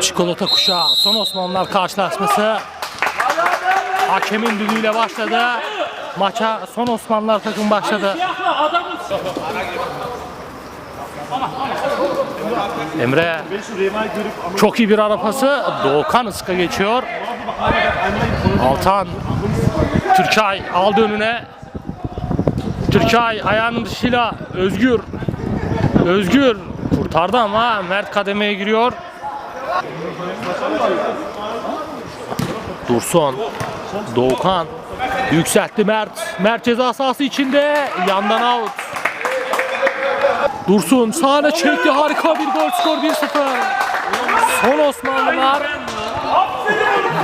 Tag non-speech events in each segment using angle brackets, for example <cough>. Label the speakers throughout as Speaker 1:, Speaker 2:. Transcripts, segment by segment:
Speaker 1: Çikolata kuşağı son Osmanlılar karşılaşması hakemin düdüğüyle başladı. Maça son Osmanlılar takım başladı. Emre çok iyi bir arapası. Doğukan ıska geçiyor. Altan Türkay aldı önüne. Türkay ayağının dışıyla Özgür. Özgür kurtardı ama Mert kademeye giriyor. Dursun. Doğukan. Yükseltti Mert. Mert ceza sahası içinde. Yandan out. Dursun sağına çekti. Harika bir gol skor 1-0. Son Osmanlılar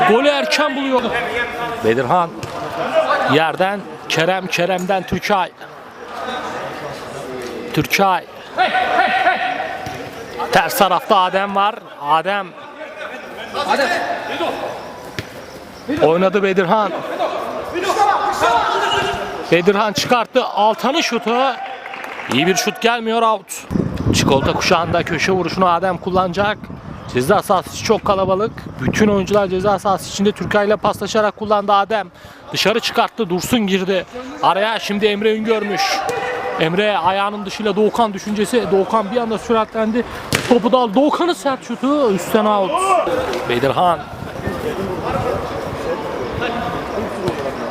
Speaker 1: golü erken buluyor. Bedirhan yerden Kerem Kerem'den Türkay. Türkay. Ters tarafta Adem var. Adem. Oynadı Bedirhan. Bedirhan çıkarttı. Altan'ın şutu. İyi bir şut gelmiyor out. Çikolata kuşağında köşe vuruşunu Adem kullanacak. Ceza sahası çok kalabalık. Bütün oyuncular ceza sahası içinde Türkay ile paslaşarak kullandı Adem. Dışarı çıkarttı. Dursun girdi. Araya şimdi Emre Üngörmüş. Emre ayağının dışıyla Doğukan düşüncesi. Doğukan bir anda süratlendi. Topu da aldı. Doğukan'ın sert şutu. Üstten out. Bedirhan.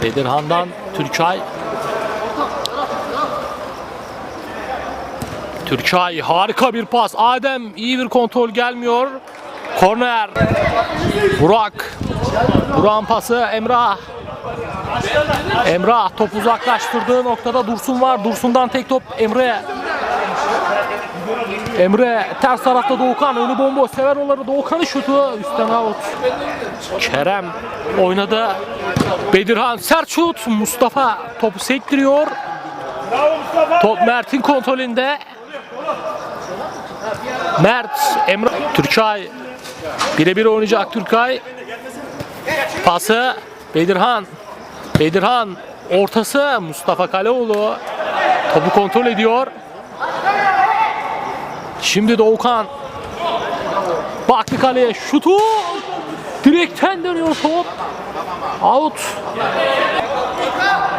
Speaker 1: Bedirhan'dan Türkay. Türkay harika bir pas. Adem iyi bir kontrol gelmiyor. Korner. Burak. Burak'ın pası Emrah. Emrah top uzaklaştırdığı noktada Dursun var. Dursun'dan tek top Emre. Emre ters tarafta Doğukan önü bomboş sever onları Doğukan'ın şutu üstten out. Kerem oynadı. Bedirhan sert şut. Mustafa topu sektiriyor. Top Mert'in kontrolünde. Mert, Emre, Türkay. Birebir oynayacak Türkay. Pası Bedirhan. Bedirhan ortası Mustafa Kaleoğlu. Topu kontrol ediyor. Şimdi Doğukan. Baktı kaleye şutu. Direkten dönüyor top. Out.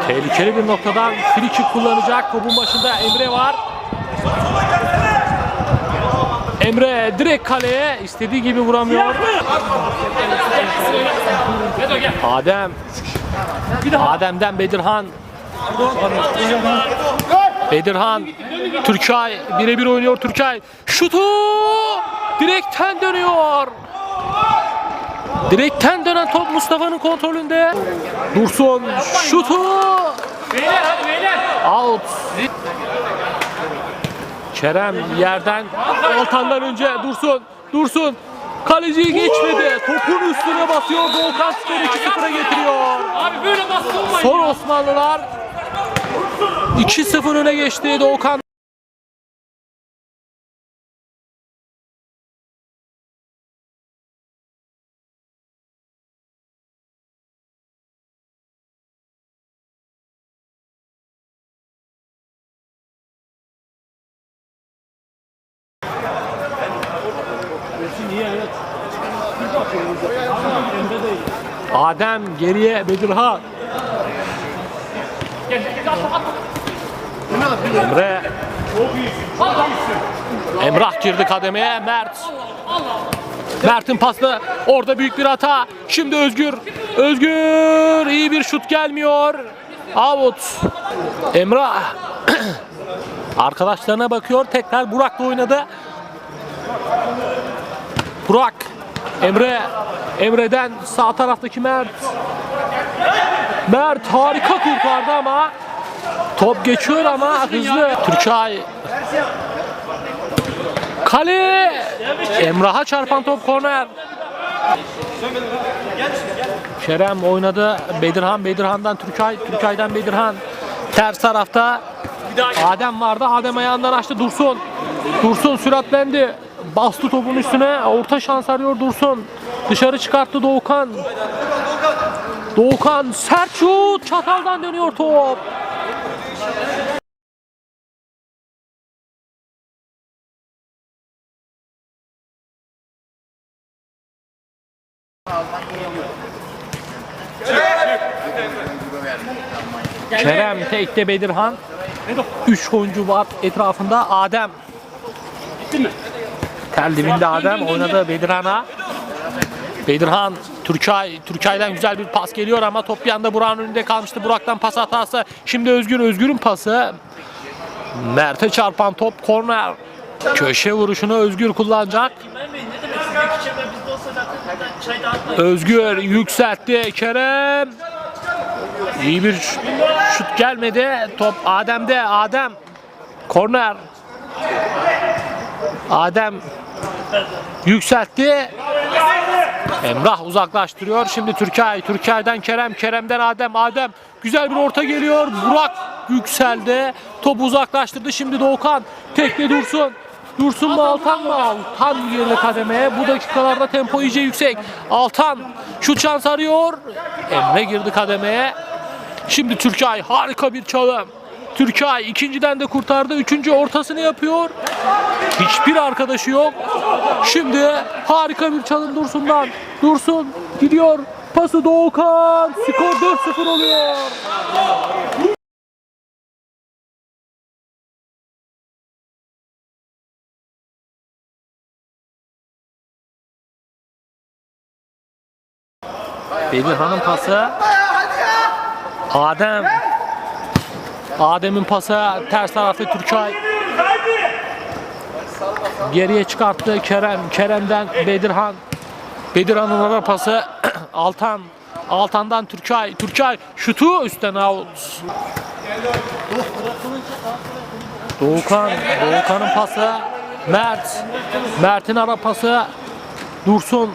Speaker 1: Tehlikeli bir noktadan free kick kullanacak. Topun başında Emre var. Emre direkt kaleye istediği gibi vuramıyor. Adem. Adem'den Bedirhan. Bedirhan. Türkay birebir oynuyor Türkay. Şutu direkten dönüyor. Direkten dönen top Mustafa'nın kontrolünde. Dursun şutu. Out. Kerem yerden Altan'dan önce Dursun. Dursun. Kaleciyi geçmedi. Topun üstüne basıyor. Volkan skoru 2-0'a getiriyor.
Speaker 2: Abi böyle baskı olmayın.
Speaker 1: Son Osmanlılar 2-0 öne geçti Doğukan. Adem geriye Bedirhan. Emre. Emrah girdi kademeye. Mert. Mert'in pası. Orada büyük bir hata. Şimdi Özgür. Özgür. iyi bir şut gelmiyor. Out. Emrah. <clears throat> Arkadaşlarına bakıyor. Tekrar Burak'la oynadı. Burak. Emre. Emre'den sağ taraftaki Mert. Mert harika kurtardı ama top geçiyor ama hızlı. Türkay. Kale. Emrah'a çarpan top korner. Kerem oynadı. Bedirhan, Bedirhan'dan Türkay, Türkay'dan Bedirhan. Ters tarafta Adem vardı. Adem ayağından açtı Dursun. Dursun süratlendi. Bastı topun üstüne. Orta şans arıyor Dursun. Dışarı çıkarttı Doğukan. Doğukan sert şut. Çataldan dönüyor top. Kerem tekte Bedirhan. 3 oyuncu var etrafında. Adem. Tel dibinde Adem oynadı Bedirhan'a. Bedirhan Türkay Türkay'dan güzel bir pas geliyor ama top bir anda Burak'ın önünde kalmıştı. Burak'tan pas hatası. Şimdi Özgür Özgür'ün pası. Mert'e çarpan top korner. Köşe vuruşunu Özgür kullanacak. Özgür yükseltti Kerem. İyi bir şut gelmedi. Top Adem'de. Adem. Korner. Adem yükseltti. Emrah uzaklaştırıyor. Şimdi Türkay. Türkay'dan Kerem. Kerem'den Adem. Adem güzel bir orta geliyor. Burak yükseldi. Topu uzaklaştırdı. Şimdi Doğukan. Tekne Dursun. Dursun mu Altan mı? Altan girdi kademeye. Bu dakikalarda tempo iyice yüksek. Altan şut şans arıyor. Emre girdi kademeye. Şimdi Türkay harika bir çalım. Türkay ikinciden de kurtardı. Üçüncü ortasını yapıyor. Hiçbir arkadaşı yok. Şimdi harika bir çalım Dursun'dan. Dursun gidiyor. Pası Doğukan. Skor 4-0 oluyor. Bedirhan'ın pası. Adem. Adem'in pası ters tarafta Türkay. Geriye çıkarttı Kerem. Kerem'den Bedirhan. Bedirhan'ın ara pası. <clears throat> Altan. Altan'dan Türkay. Türkay şutu üstten out. Doğukan. Doğukan'ın pası. Mert. Mert'in ara pası. Dursun.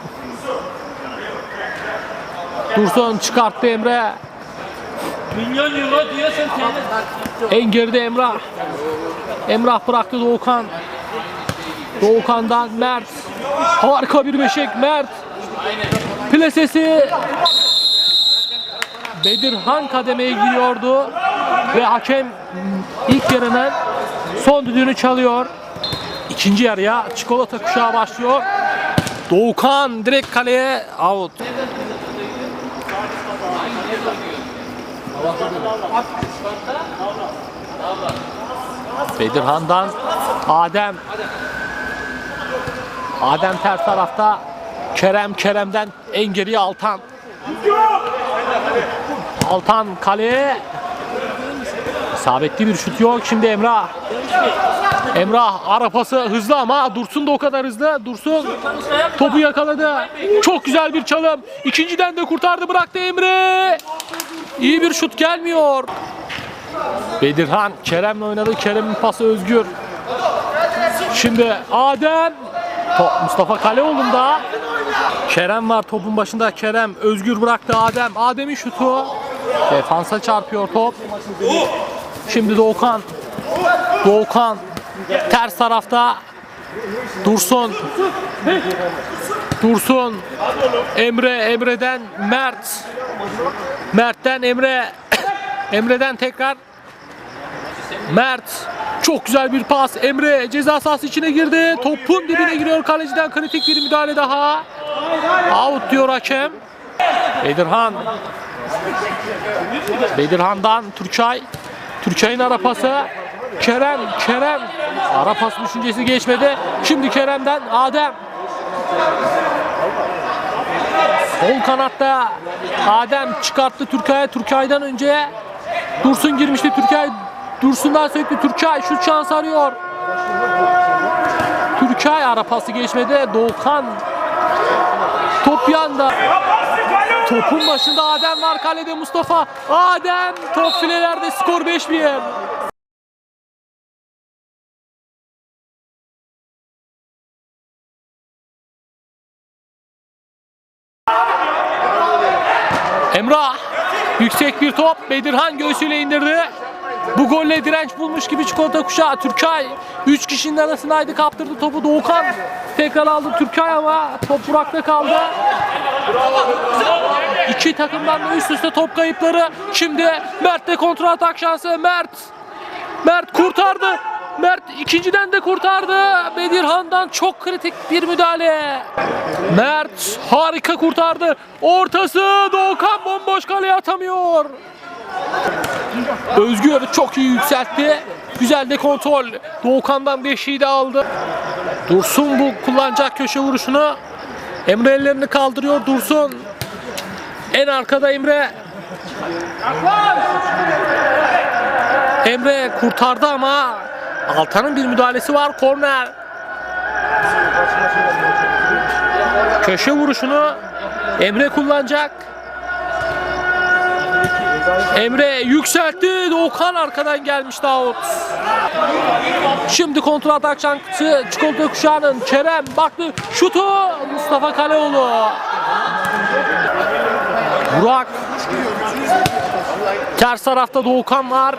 Speaker 1: Dursun çıkarttı Emre.
Speaker 2: Milyon euro diyorsun.
Speaker 1: En geride Emrah. Emrah bıraktı Doğukan. Doğukan'dan Mert. Harika bir beşik Mert. Plasesi. Bedirhan kademeye giriyordu. Ve hakem ilk yarının son düdüğünü çalıyor. İkinci yarıya çikolata kuşağı başlıyor. Doğukan direkt kaleye out. Bedirhan'dan Adem. Adem ters tarafta. Kerem Kerem'den en geriye Altan. Altan kaleye. İsabetli bir şut yok. Şimdi Emrah. Emrah ara pası hızlı ama Dursun da o kadar hızlı. Dursun topu yakaladı. Çok güzel bir çalım. İkinciden de kurtardı bıraktı Emre. İyi bir şut gelmiyor. Bedirhan Kerem'le oynadı. Kerem'in pası Özgür. Şimdi Adem. Top Mustafa Kaleoğlu'nda. Kerem var topun başında. Kerem Özgür bıraktı Adem. Adem'in şutu. Defansa çarpıyor top. Şimdi Doğukan. Doğukan. Ters tarafta. Dursun. Dursun. Emre. Emre'den Mert. Mert'ten Emre. Emre'den tekrar Mert çok güzel bir pas. Emre ceza sahası içine girdi. Topun dibine giriyor. Kaleciden kritik bir müdahale daha. Out diyor hakem. Bedirhan. Bedirhan'dan Türkay. Türkay'ın ara pası. Kerem, Kerem. Ara pas düşüncesi geçmedi. Şimdi Kerem'den Adem. Sol kanatta Adem çıkarttı Türkay'a. Türkay'dan önce Dursun girmişti. Türkay Dursun'dan söktü. Türkay şut şans arıyor. Türkay ara pası geçmedi. Doğukan top yanda. Topun başında Adem var kalede Mustafa. Adem top filelerde skor 5-1. Emrah yüksek bir top Bedirhan göğsüyle indirdi. Bu golle direnç bulmuş gibi çikolata kuşağı Türkay 3 kişinin arasındaydı kaptırdı topu Doğukan tekrar aldı Türkay ama top Burak'ta kaldı. İki takımdan da üst üste top kayıpları. Şimdi Mert'te kontra atak şansı. Mert. Mert kurtardı. Mert ikinciden de kurtardı. Bedirhan'dan çok kritik bir müdahale. Mert harika kurtardı. Ortası Doğukan bomboş kaleye atamıyor. Özgür çok iyi yükseltti. Güzel de kontrol. Doğukan'dan beşiği de aldı. Dursun bu kullanacak köşe vuruşunu. Emre ellerini kaldırıyor Dursun. En arkada Emre. Emre kurtardı ama Altan'ın bir müdahalesi var. Korner. Köşe vuruşunu Emre kullanacak. Emre yükseltti. Doğukan arkadan gelmişti out. Şimdi kontrol atak şankısı çikolata kuşağının Kerem baktı şutu Mustafa Kaleoğlu. Burak. Ters tarafta Doğukan var.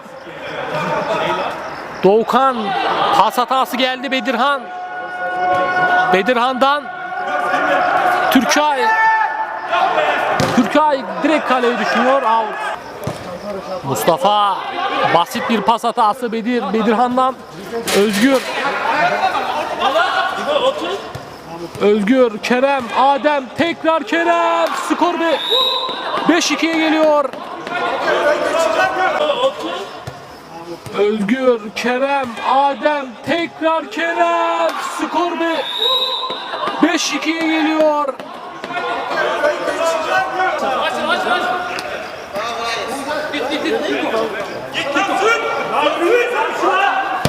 Speaker 1: Doğukan pas hatası geldi Bedirhan. Bedirhan'dan Türkay Türkay direkt kaleye düşünüyor. Out. Mustafa basit bir pas hatası Bedir Bedirhan'dan. Özgür. Özgür Kerem Adem tekrar Kerem. Skor be 5-2'ye geliyor. Özgür Kerem Adem tekrar Kerem. Skor be 5-2'ye geliyor.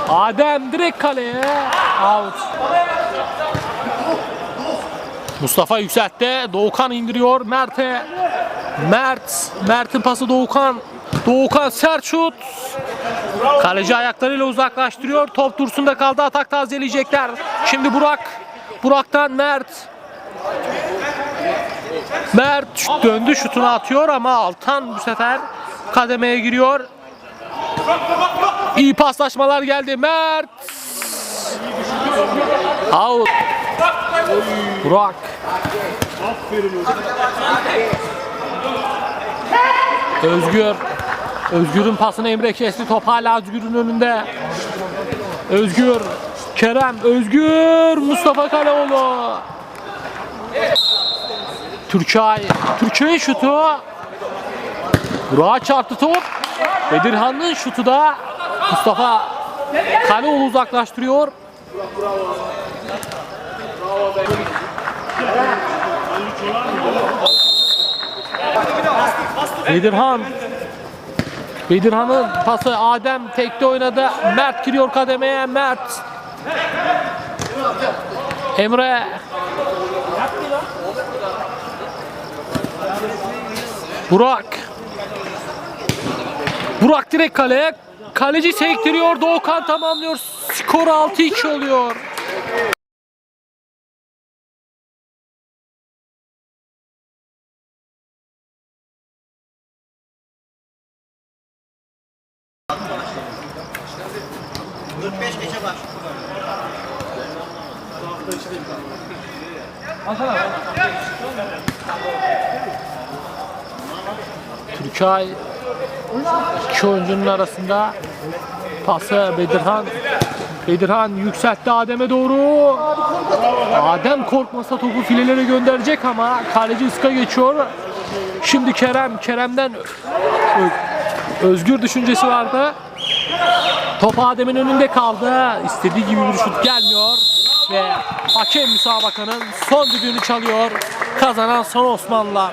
Speaker 1: Adem direkt kaleye. Out. Mustafa yükseltti. Doğukan indiriyor Mert'e. Mert. Mert'in pası Doğukan. Doğukan sert şut. Kaleci ayaklarıyla uzaklaştırıyor. Top Dursun'da kaldı. Atak tazeleyecekler. Şimdi Burak. Burak'tan Mert. Mert döndü şutunu atıyor ama Altan bu sefer kademeye giriyor. İyi paslaşmalar geldi. Mert. Out. Burak. Özgür. Özgür'ün pasını Emre kesti. Top hala Özgür'ün önünde. Özgür. Kerem. Özgür. Mustafa Kaleoğlu. Türkay. Türkay'ın şutu. Burak'a çarptı top. Bedirhan'ın şutu da Mustafa Kaleoğlu uzaklaştırıyor. Bedirhan Bedirhan'ın pası Adem tekte oynadı. Mert giriyor kademeye. Mert Emre Burak Burak direkt kaleye. Kaleci sektiriyor. Doğukan tamamlıyor. Skor 6-2 oluyor. Türkay iki oyuncunun arasında pası Bedirhan. Bedirhan yükseltti Adem'e doğru. Adem korkmasa topu filelere gönderecek ama kaleci ıska geçiyor. Şimdi Kerem Kerem'den Özgür düşüncesi vardı. Top Adem'in önünde kaldı. İstediği gibi bir şut gelmiyor ve hakem müsabakanın son düdüğünü çalıyor. Kazanan son Osmanlılar